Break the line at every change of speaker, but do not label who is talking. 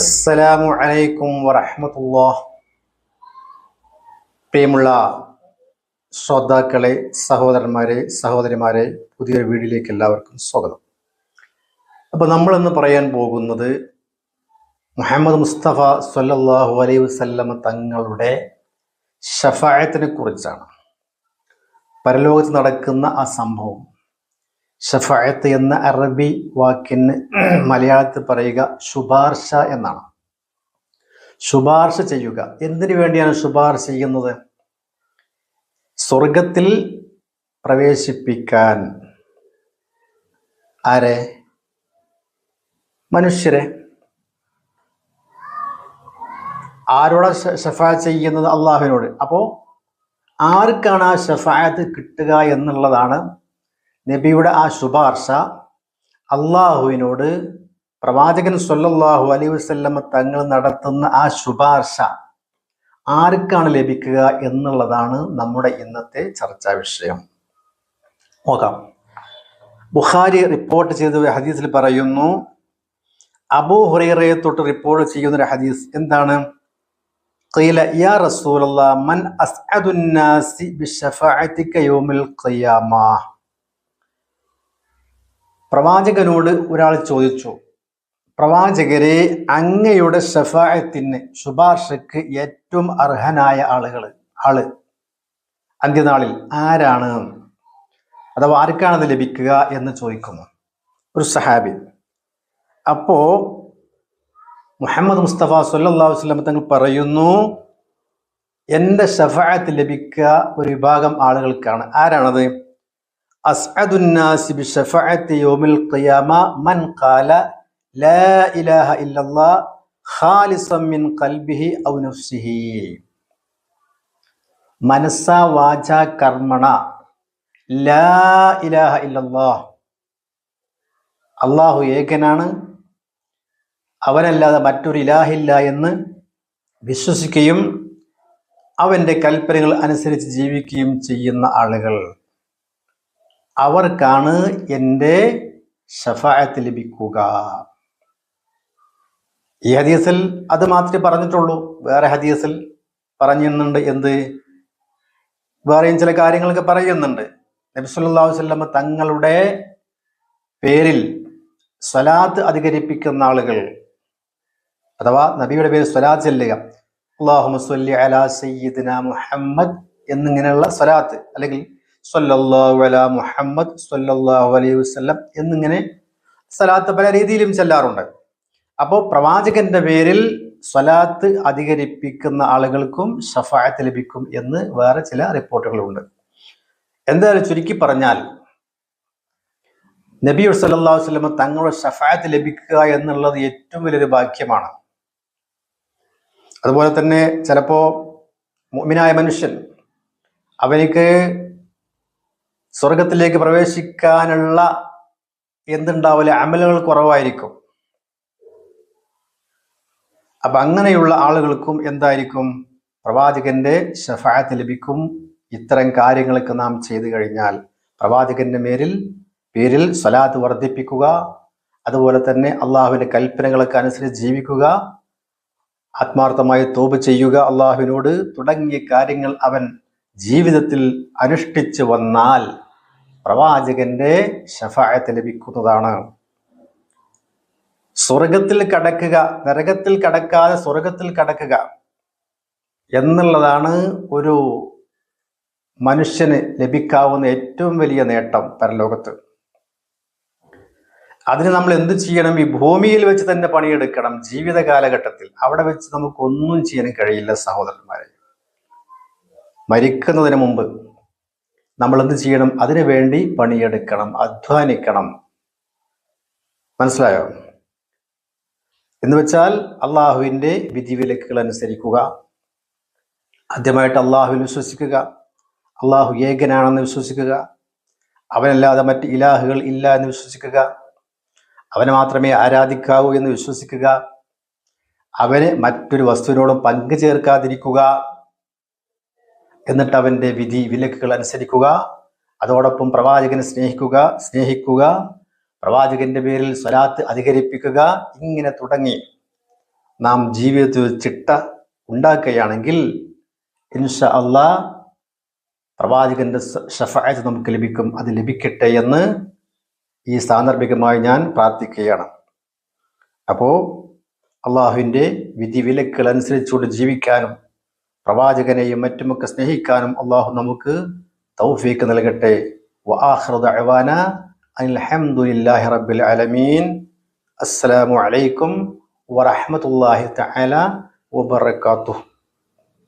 അസ്സലാമു അലൈക്കും വറഹ്മത്തുള്ളാഹ്. പ്രിയമുള്ള ശ്രോതാക്കളെ സഹോദരന്മാരെ സഹോദരിമാരെ പുതിയൊരു വീഡിയോയിലേക്ക് എല്ലാവർക്കും സ്വാഗതം. അപ്പോൾ നമ്മളിന്ന് പറയാൻ പോകുന്നത് മുഹമ്മദ് മുസ്തഫ സല്ലല്ലാഹു അലൈഹി വസല്ലമ തങ്ങളുടെ ഷഫായത്തിനെ കുറിച്ചാണ്. പരലോകത്ത് നടക്കുന്ന ആ സംഭവം. ഷഫായത്ത് എന്ന അറബി വാക്കിന് മലയാളത്തിൽ പറയുക ശുപാർശ എന്നാണ്. ശുപാർശ ചെയ്യുക. എന്തിനു വേണ്ടിയാണ് ശുപാർശ ചെയ്യുന്നത്? സ്വർഗത്തിൽ പ്രവേശിപ്പിക്കാൻ. ആരെ? മനുഷ്യരെ. ആരോടെ ഷഫാ ചെയ്യുന്നത്? അള്ളാഹുവിനോട്. അപ്പോൾ ആർക്കാണ് ആ ഷഫായത്ത് കിട്ടുക എന്നുള്ളതാണ് നബിയുടെ ആ ശുപാർശ അള്ളാഹുവിനോട് പ്രവാചകൻ സല്ലല്ലാഹു അലൈഹി വസല്ലമ തങ്ങൾ നടത്തുന്ന ആ ശുപാർശ ആർക്കാണ് ലഭിക്കുക എന്നുള്ളതാണ് നമ്മുടെ ഇന്നത്തെ ചർച്ചാ വിഷയം നോക്കാം ബുഖാരി റിപ്പോർട്ട് ചെയ്ത ഒരു ഹദീസിൽ പറയുന്നു അബൂ ഹുറൈറയെ തൊട്ട് റിപ്പോർട്ട് ചെയ്യുന്ന ഒരു ഹദീസ് എന്താണ് قيل يا رسول الله من أسعد الناس بشفاعتك يوم القيامة പ്രവാചകനോട് ഒരാൾ ചോദിച്ചു പ്രവാചകരെ അങ്ങയുടെ ഷഫായത്തിന് ശുപാർശക്ക് ഏറ്റവും അർഹനായ ആളുകൾ ആൾ അന്ത്യനാളിൽ ആരാണ്? അഥവാ ആർക്കാണ് അത് ലഭിക്കുക എന്ന് ചോദിക്കുന്നു ഒരു സഹാബി. അപ്പോ മുഹമ്മദ് മുസ്തഫ അലൈഹി വസല്ലം തങ്ങൾ പറയുന്നു എന്റെ ഷഫായത്ത് ലഭിക്കുക ഒരു വിഭാഗം ആളുകൾക്കാണ്. ആരാണത്? അസ്അദുന്നാസി യൗമിൽ ഖിയാമ മൻ ഖാല ലാ ഇലാഹ ഇല്ലല്ലാഹ് ഖാലിസൻ മിൻ ഖൽബിഹി ഔ നഫ്സിഹി. ലാ ഇലാഹ ഇല്ലല്ലാഹ് അള്ളാഹു ഏകനാണ്. അവനല്ലാതെ മറ്റൊരു ഇലാഹില്ല എന്ന് വിശ്വസിക്കുകയും അവന്റെ കൽപ്പനകൾ അനുസരിച്ച് ജീവിക്കുകയും ചെയ്യുന്ന ആളുകൾ. അവർക്കാണ് എന്റെ ഷഫായത്ത് ലഭിക്കുക. ഈ ഹദീസിൽ അത് മാത്രമേ പറഞ്ഞിട്ടുള്ളൂ. വേറെ ഹദീസിൽ പറഞ്ഞിരുന്നുണ്ട് എന്ത്? വേറെയും ചില കാര്യങ്ങളൊക്കെ പറയുന്നുണ്ട്. നബി അലൈഹി വസല്ലം തങ്ങളുടെ പേരിൽ സ്വലാത്ത് അധികരിപ്പിക്കുന്ന ആളുകൾ അഥവാ നബിയുടെ പേര് സ്വലാത്ത് ചെല്ലുക. അള്ളാഹു സ്വല്ലി അലാ സയ്യിദിന മുഹമ്മദ് എന്നിങ്ങനെയുള്ള സ്വലാത്ത് അല്ലെങ്കിൽ സല്ലല്ലാഹു അലാ മുഹമ്മദ് സല്ലല്ലാഹു അലൈഹി വസല്ലം എന്നിങ്ങനെ സലാത്ത് പല രീതിയിലും ചെല്ലാറുണ്ട്. അപ്പോൾ പ്രവാചകന്റെ പേരിൽ സ്വലാത്ത് അധികരിപ്പിക്കുന്ന ആളുകൾക്കും ഷഫായത്ത് ലഭിക്കും എന്ന് വേറെ ചില റിപ്പോർട്ടുകളുണ്ട്. എന്തായാലും ചുരുക്കി പറഞ്ഞാൽ നബി സല്ലാ വസ്ലമ തങ്ങളുടെ ഷഫായത്ത് ലഭിക്കുക എന്നുള്ളത് ഏറ്റവും വലിയൊരു ഭാഗ്യമാണ്. അതുപോലെ തന്നെ ചിലപ്പോ മുഅ്മിനായ മനുഷ്യൻ അവനിക്ക് സ്വർഗത്തിലേക്ക് പ്രവേശിക്കാനുള്ള എന്തുണ്ടാവില്ല അമലുകൾ കുറവായിരിക്കും. അപ്പൊ അങ്ങനെയുള്ള ആളുകൾക്കും എന്തായിരിക്കും? പ്രവാചകന്റെ ഷഫായത്ത് ലഭിക്കും. ഇത്തരം കാര്യങ്ങളൊക്കെ നാം ചെയ്തു കഴിഞ്ഞാൽ പ്രവാചകന്റെ മേരിൽ പേരിൽ സ്വലാത്ത് വർദ്ധിപ്പിക്കുക. അതുപോലെ തന്നെ അള്ളാഹുവിന്റെ കൽപ്പനകളൊക്കെ അനുസരിച്ച് ജീവിക്കുക. ആത്മാർത്ഥമായി തോപ് ചെയ്യുക അള്ളാഹുവിനോട്. തുടങ്ങിയ കാര്യങ്ങൾ അവൻ ജീവിതത്തിൽ അനുഷ്ഠിച്ചു വന്നാൽ പ്രവാചകന്റെ ഷഫായത്ത് ലഭിക്കുന്നതാണ്. സ്വർഗത്തിൽ കടക്കുക നരകത്തിൽ കടക്കാതെ സ്വർഗത്തിൽ കടക്കുക എന്നുള്ളതാണ് ഒരു മനുഷ്യന് ലഭിക്കാവുന്ന ഏറ്റവും വലിയ നേട്ടം പരലോകത്ത്. അതിന് നമ്മൾ എന്ത് ചെയ്യണം? ഈ ഭൂമിയിൽ വെച്ച് തന്നെ പണിയെടുക്കണം. ജീവിത കാലഘട്ടത്തിൽ അവിടെ വെച്ച് നമുക്ക് ഒന്നും ചെയ്യാൻ കഴിയില്ല സഹോദരന്മാരെ. മരിക്കുന്നതിന് മുമ്പ് നമ്മൾ എന്ത് ചെയ്യണം? അതിനു വേണ്ടി പണിയെടുക്കണം അധ്വാനിക്കണം. മനസ്സിലായോ? എന്ന് വെച്ചാൽ അള്ളാഹുവിന്റെ വിധിവിലക്കുകൾ അനുസരിക്കുക. ആദ്യമായിട്ട് അള്ളാഹുവിൽ വിശ്വസിക്കുക. അള്ളാഹു ഏകനാണെന്ന് വിശ്വസിക്കുക. അവനല്ലാതെ മറ്റ് ഇലാഹുകൾ ഇല്ല എന്ന് വിശ്വസിക്കുക. അവനെ മാത്രമേ ആരാധിക്കാവൂ എന്ന് വിശ്വസിക്കുക. അവന് മറ്റൊരു വസ്തുവിനോടും പങ്കു ചേർക്കാതിരിക്കുക. എന്നിട്ട് അവന്റെ വിധി വിലക്കുകൾ അനുസരിക്കുക. അതോടൊപ്പം പ്രവാചകനെ സ്നേഹിക്കുക സ്നേഹിക്കുക. പ്രവാചകന്റെ പേരിൽ സ്വലാത്ത് അധികരിപ്പിക്കുക. ഇങ്ങനെ തുടങ്ങി. നാം ജീവിതത്തിൽ ചിട്ട ഉണ്ടാക്കുകയാണെങ്കിൽ ഇൻഷ അള്ളാ പ്രവാചകന്റെ ഷഫായത്ത് നമുക്ക് ലഭിക്കും. അത് ലഭിക്കട്ടെ എന്ന് ഈ സാന്ദർഭികമായി ഞാൻ പ്രാർത്ഥിക്കുകയാണ്. അപ്പോൾ അള്ളാഹുവിന്റെ വിധിവിലക്കുകൾ അനുസരിച്ചുകൊണ്ട് ജീവിക്കാനും പ്രവാചകനെയും മറ്റുമൊക്കെ സ്നേഹിക്കാനും അള്ളാഹു നമുക്ക് തൗഫീക്ക് നൽകട്ടെ. വആഹ്റുദഅവാന അൽഹംദുലില്ലാഹി റബ്ബിൽ ആലമീൻ അസ്സലാമു അലൈക്കും വറഹ്മത്തുള്ളാഹി തആല വബറകാതുഹു.